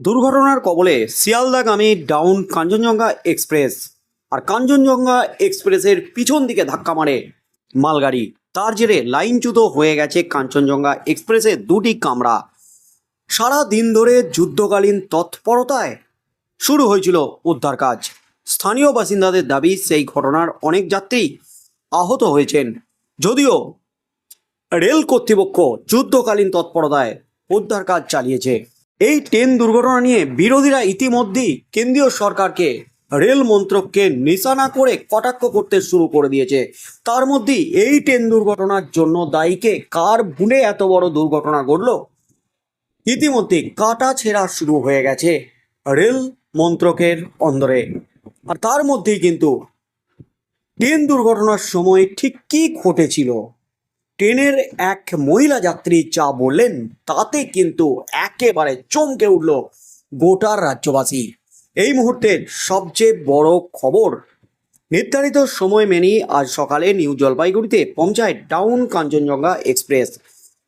দুর্ঘটনার কবলে শিয়ালদাগামী ডাউন কাঞ্চনজঙ্ঘা এক্সপ্রেস আর কাঞ্চনজঙ্ঘা এক্সপ্রেসের পিছন দিকে ধাক্কা মারে মালগাড়ি। তার জেরে লাইনচ্যুত হয়ে গেছে কাঞ্চনজঙ্ঘা এক্সপ্রেসের দুটি কামরা। সারা দিন ধরে যুদ্ধকালীন তৎপরতায় শুরু হয়েছিল উদ্ধার কাজ। স্থানীয় বাসিন্দাদের দাবি, সেই ঘটনার অনেক যাত্রী আহত হয়েছেন। যদিও রেল কর্তৃপক্ষ যুদ্ধকালীন তৎপরতায় উদ্ধার কাজ চালিয়েছে। এই ট্রেন দুর্ঘটনা নিয়ে বিরোধীরা ইতিমধ্যেই কেন্দ্রীয় সরকারকে রেল মন্ত্রককে নিশানা করে কটাক্ষ করতে শুরু করে দিয়েছে। তার মধ্যেই এই ট্রেন দুর্ঘটনার জন্য দায়ীকে কার ভুলে এত বড় দুর্ঘটনা ঘটলো? ইতিমধ্যে কাটা ছেঁড়া শুরু হয়ে গেছে রেল মন্ত্রকের অন্দরে। আর তার মধ্যেই কিন্তু ট্রেন দুর্ঘটনার সময় ঠিক কী ঘটেছিল? ট্রেনের এক মহিলা যাত্রী যা বললেন, তাতে কিন্তু একেবারে চমকে উঠল গোটার রাজ্যবাসী। এই মুহূর্তের সবচেয়ে বড় খবর, নির্ধারিত সময় মেনেই আজ সকালে নিউ জলপাইগুড়িতে পৌঁছায় ডাউন কাঞ্চনজঙ্ঘা এক্সপ্রেস।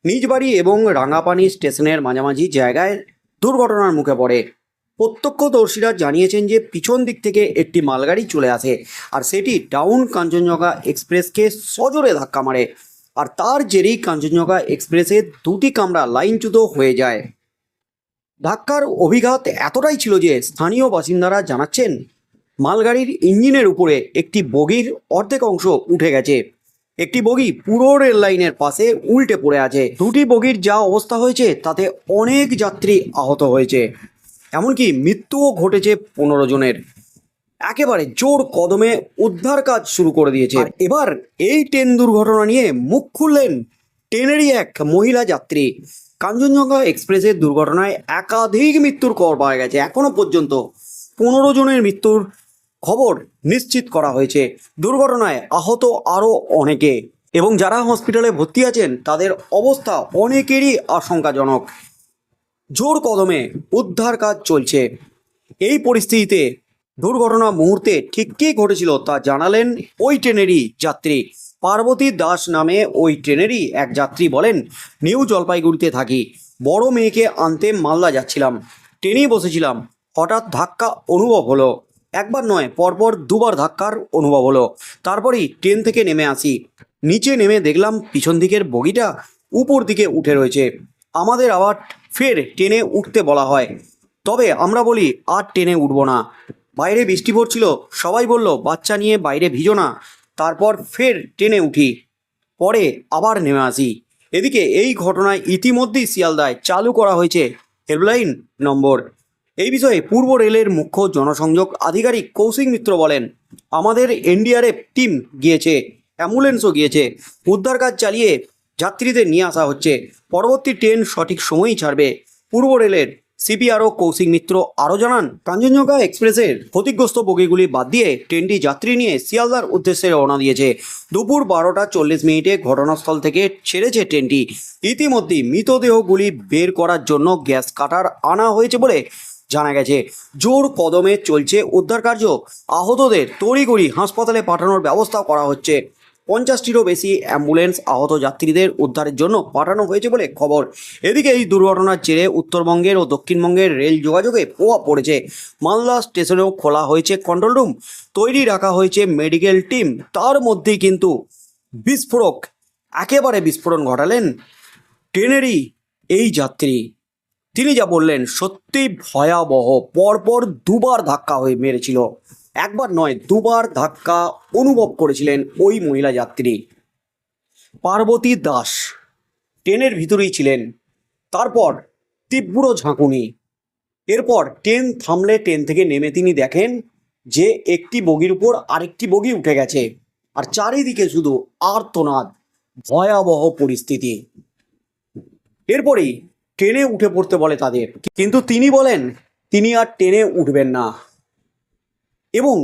নিজ বাড়ি এবং রাঙাপানি স্টেশনের মাঝামাঝি জায়গায় দুর্ঘটনার মুখে পড়ে। প্রত্যক্ষদর্শীরা জানিয়েছেন যে পিছন দিক থেকে একটি মালগাড়ি চলে আসে আর সেটি ডাউন কাঞ্চনজঙ্ঘা এক্সপ্রেসকে সজোরে ধাক্কা মারে। আর তার জেরেই কাঞ্চনজঙ্ঘা এক্সপ্রেসের দুটি কামরা লাইনচ্যুত হয়ে যায়। ধাক্কার অভিঘাত এতটাই ছিল যে স্থানীয় বাসিন্দারা জানাচ্ছেন, মালগাড়ির ইঞ্জিনের উপরে একটি বগির অর্ধেক অংশ উঠে গেছে। একটি বগি পুরো রেল লাইনের পাশে উল্টে পড়ে আছে। দুটি বগির যা অবস্থা হয়েছে, তাতে অনেক যাত্রী আহত হয়েছে। এমনকি মৃত্যুও ঘটেছে পনেরো জনের। একেবারে জোর কদমে উদ্ধার কাজ শুরু করে দিয়েছে। এবার এই ট্রেন দুর্ঘটনা নিয়ে মুখ খুললেন ট্রেনেরই এক মহিলা যাত্রী। কাঞ্চনজঙ্ঘা এক্সপ্রেসের দুর্ঘটনায় একাধিক মৃত্যুর খবর পাওয়া গেছে। এখনও পর্যন্ত পনেরো জনের মৃত্যুর খবর নিশ্চিত করা হয়েছে। দুর্ঘটনায় আহত আরও অনেকে। এবং যারা হসপিটালে ভর্তি আছেন তাদের অবস্থা অনেকেরই আশঙ্কাজনক। জোর কদমে উদ্ধার কাজ চলছে। এই পরিস্থিতিতে দুর্ঘটনা মুহূর্তে ঠিক কী ঘটেছিল তা জানালেন ওই ট্রেনেরই যাত্রী। পার্বতী দাস নামে ওই ট্রেনেরই এক যাত্রী বলেন, নিউ জলপাইগুড়িতে থাকি। বড় মেয়েকে আনতে মালদা যাচ্ছিলাম। ট্রেনেই বসেছিলাম। হঠাৎ ধাক্কা অনুভব হলো। একবার নয়, পরপর দুবার ধাক্কার অনুভব হলো। তারপরেই ট্রেন থেকে নেমে আসি। নিচে নেমে দেখলাম পিছন দিকের বগিটা উপর দিকে উঠে রয়েছে। আমাদের আবার ফের ট্রেনে উঠতে বলা হয়। তবে আমরা বলি, আর ট্রেনে উঠবো না। বাইরে বৃষ্টি পড়ছিল, সবাই বলল, বাচ্চা নিয়ে বাইরে ভিজো না। তারপর ফের ট্রেনে উঠি, পরে আবার নেমে আসি। এদিকে এই ঘটনায় ইতিমধ্যেই শিয়ালদায় চালু করা হয়েছে হেল্পলাইন নম্বর। এই বিষয়ে পূর্ব রেলের মুখ্য জনসংযোগ আধিকারিক কৌশিক মিত্র বলেন, আমাদের এনডিআরএফ টিম গিয়েছে, অ্যাম্বুলেন্সও গিয়েছে, উদ্ধার কাজ চালিয়ে যাত্রীদের নিয়ে আসা হচ্ছে। পরবর্তী ট্রেন সঠিক সময়ই ছাড়বে। পূর্ব রেলের সিপিআরও কৌশিক মিত্র আরও জানান, কাঞ্চনজঙ্ঘা এক্সপ্রেসের ক্ষতিগ্রস্ত বগিগুলি বাদ দিয়ে ট্রেনটি যাত্রী নিয়ে শিয়ালদার উদ্দেশ্যে রওনা দিয়েছে। দুপুর বারোটা চল্লিশ মিনিটে ঘটনাস্থল থেকে ছেড়েছে ট্রেনটি। ইতিমধ্যেই মৃতদেহগুলি বের করার জন্য গ্যাস কাটার আনা হয়েছে বলে জানা গেছে। জোর কদমে চলছে উদ্ধার কার্য আহতদের তড়িঘড়ি হাসপাতালে পাঠানোর ব্যবস্থা করা হচ্ছে। পঞ্চাশটিরও বেশি অ্যাম্বুলেন্স আহত যাত্রীদের উদ্ধারের জন্য পাঠানো হয়েছে বলে খবর। এদিকে এই দুর্ঘটনার জেরে উত্তরবঙ্গের ও দক্ষিণবঙ্গের রেল যোগাযোগে প্রভাব পড়েছে। মালদা স্টেশনেও খোলা হয়েছে কন্ট্রোল রুম। তৈরি রাখা হয়েছে মেডিকেল টিম। তার মধ্যেই কিন্তু বিস্ফোরক, একেবারে বিস্ফোরণ ঘটালেন ট্রেনেরই এই যাত্রী। তিনি যা বললেন সত্যি ভয়াবহ। পরপর দুবার ধাক্কা হয়ে মেরেছিল। একবার নয়, দুবার ধাক্কা অনুভব করেছিলেন ওই মহিলা যাত্রী। পার্বতী দাস ট্রেনের ভিতরেই ছিলেন। তারপর তীব্র ঝাঁকুনি। এরপর ট্রেন থামলে ট্রেন থেকে নেমে তিনি দেখেন যে একটি বগির উপর আরেকটি বগি উঠে গেছে। আর চারিদিকে শুধু আর্তনাদ, ভয়াবহ পরিস্থিতি। এরপরেই ট্রেনে উঠে পড়তে বলে তাদের। কিন্তু তিনি বলেন, তিনি আর ট্রেনে উঠবেন না। এবং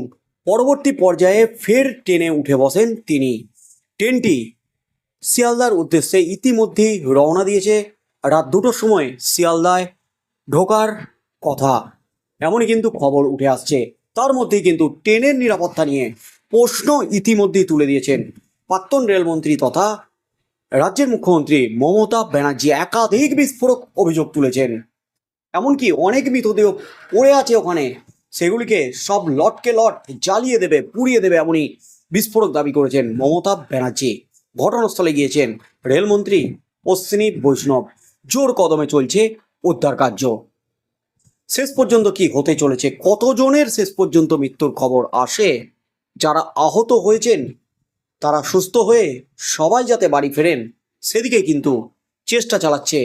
পরবর্তী পর্যায়ে ফের ট্রেনে উঠে বসেন তিনি। ট্রেনটি শিয়ালদার উদ্দেশ্যে ইতিমধ্যেই রওনা দিয়েছে। রাত দুটোর সময় শিয়ালদায় ঢোকার কথা। এমনই কিন্তু খবর উঠে আসছে। তার মধ্যেই কিন্তু ট্রেনের নিরাপত্তা নিয়ে প্রশ্ন ইতিমধ্যেই তুলে দিয়েছেন প্রাক্তন রেলমন্ত্রী তথা রাজ্যের মুখ্যমন্ত্রী মমতা ব্যানার্জি। একাধিক বিস্ফোরক অভিযোগ তুলেছেন। এমনকি অনেক মৃতদেহ পড়ে আছে ওখানে। সেগুলিকে সব লটকে লট জ্বালিয়ে দেবে, পুড়িয়ে দেবে এমনই বিস্ফোরক দাবি করেছেন মমতা ব্যানার্জি। ঘটনাস্থলে গিয়েছেন রেলমন্ত্রী অশ্বিনী বৈষ্ণব। জোর কদমে চলছে উদ্ধার কার্য। শেষ পর্যন্ত কি হতে চলেছে? কতজনের শেষ পর্যন্ত মৃত্যুর খবর আসে? যারা আহত হয়েছেন, তারা সুস্থ হয়ে সবাই যাতে বাড়ি ফেরেন সেদিকে কিন্তু চেষ্টা চালাচ্ছে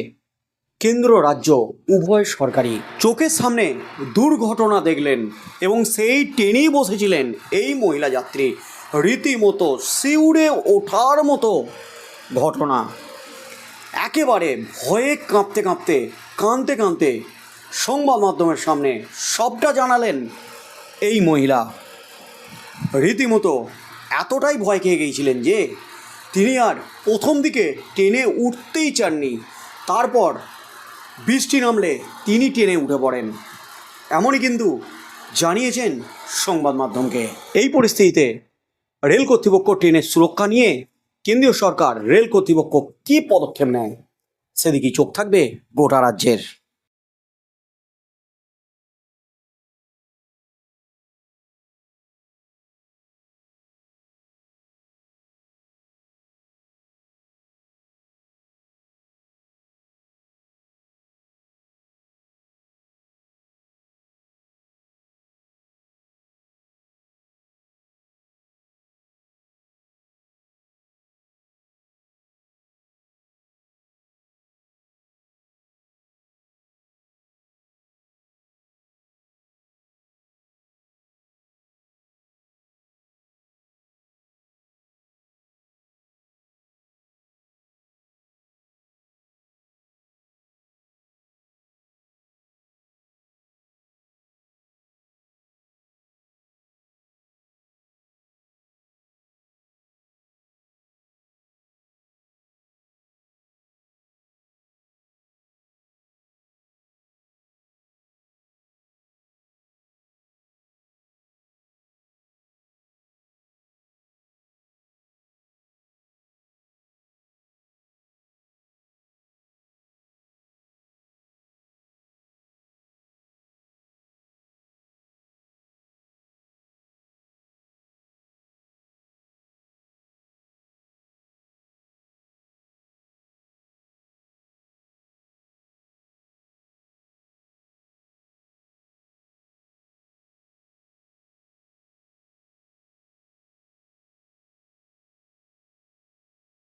কেন্দ্র রাজ্য, উভয় সরকারি। চোখের সামনে দুর্ঘটনা দেখলেন এবং সেই ট্রেনেই বসেছিলেন এই মহিলা যাত্রী। রীতিমতো শিউড়ে ওঠার মতো ঘটনা। একেবারে ভয়ে কাঁপতে কাঁপতে, কাঁদতে কাঁদতে সংবাদ মাধ্যমের সামনে সবটা জানালেন এই মহিলা। রীতিমতো এতটাই ভয় খেয়ে গিয়েছিলেন যে, তিনি আর প্রথম দিকে ট্রেনে উঠতেই চাননি। তারপর বৃষ্টি নামলে তিনি টেনে উঠে পড়েন। এমনই কিন্তু জানিয়েছেন সংবাদ মাধ্যমকে। এই পরিস্থিতিতে রেল কর্তৃপক্ষ ট্রেনের সুরক্ষা নিয়ে কেন্দ্রীয় সরকার রেল কর্তৃপক্ষ কী পদক্ষেপ নেয়, সেদিকেই চোখ থাকবে গোটা রাজ্যের।